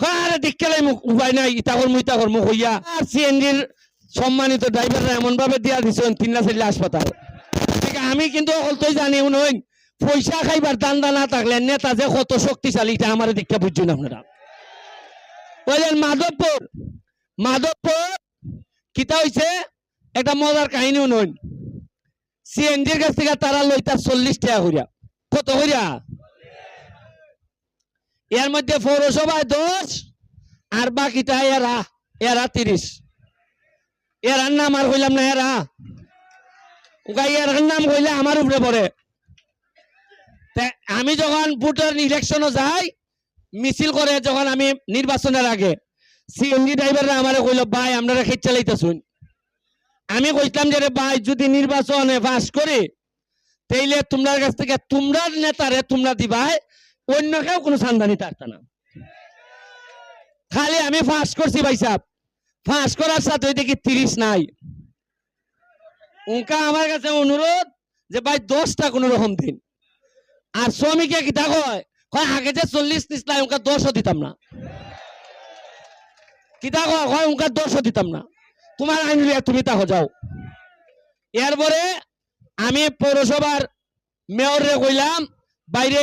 আরে মুখ উপায় নাই, ইতা করমু ইতা করমু, হইয়া। আর সিএনজির সম্মানিত ড্রাইভাররা এমন ভাবে দিয়া দিছেন, তিনলা চারলা হাসপাতাল। আমি কিন্তু অকল তুই জানি নই পয়সা খাইবার দান্দা না থাকলে নেতা যে কত শক্তিশালী এটা আমার দীক্ষা বুঝছেন আপনারা। বললেন মাধবপুর মাধবপুর, কিতা হইছে? একটা মজার কাহিনীও নই সিএনজির কাছ থেকে তারা লইতা চল্লিশ টাকা করিয়া কত করিয়া এর মধ্যে পৌরসভায় দশ, আর বাকিটা এরা এরা তিরিশ। এরার নাম আর কইলাম না, এরা। এরার নাম কইলে আমার উপরে পড়ে। আমি যখন ভোটার ইলেকশনও যাই, মিছিল করে যখন আমি নির্বাচনের আগে, সিএনজি ড্রাইভাররা আমারে কইল, ভাই, আপনারা খেত চালাইতেছুন। আমি কইতাম যে ভাই, যদি নির্বাচনে পাস করে, তাইলে তোমরার কাছ থেকে তোমরার নেতারে তোমরা দিবাই অন্য কেউ কোনো সান্দানি থাকতো না। খালি আমি ফাঁস করছি ভাই সাহেব। ফাঁস করার সাথে দেখি তিরিশ নাই। উনকা আমার কাছে অনুরোধ যে ভাই দশটা কোনো রকম দিন। আর শ্রমিকে কিতা কয় কয় আগে যে চল্লিশ নিসলাই উনকা দশও দিতাম না। কিতা কয় কয় উনকা দশও দিতাম না। তোমার আইন তুমি তাহ যাও। এরপরে আমি পৌরসভার মেয়রে কইলাম বাইরে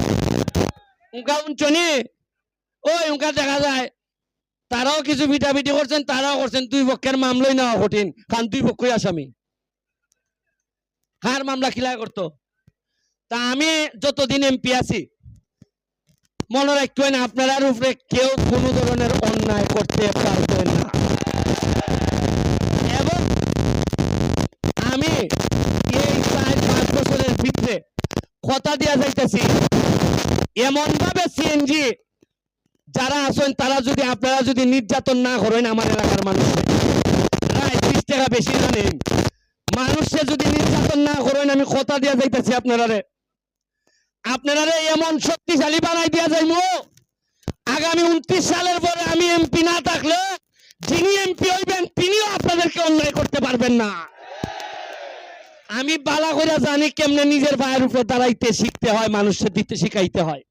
উনকা উঞ্চনি ওই উনকা দেখা যায়, তারাও কিছু পিটাপিটি করছেন, তারাও করছেন, দুই পক্ষের মামলাই নেওয়া কঠিন, কারণ দুই পক্ষই আসামি। হার মামলা খিলা করতো? তা আমি যতদিন এমপি আছি, মনে রাখবেন আপনার উপরে কেউ কোনো ধরনের অন্যায় করতে পারবে না। কথা দিয়া যাইতেছি। এমন ভাবে সিএনজি যারা আছেন, তারা যদি, আপনারা যদি নির্যাতন না করেন আমার এলাকার মানুষ ত্রিশ টাকা বেশি জানেন মানুষে যদি নির্যাতন না করেন, আমি কথা দিয়া যাইতেছি আপনারারে। আপনারারে এমন শক্তিশালী বানাই দিয়া যাইমু। আগামী উনত্রিশ সালের পরে আমি এমপি না থাকলে, যিনি এমপি হইবেন, তিনিও আপনাদেরকে অন্যায় করতে পারবেন না। আমি বালা করে জানি কেমনে নিজের ভাইয়ের উপর দাঁড়াইতে শিখতে হয় মানুষের দিতে শিখাইতে হয়।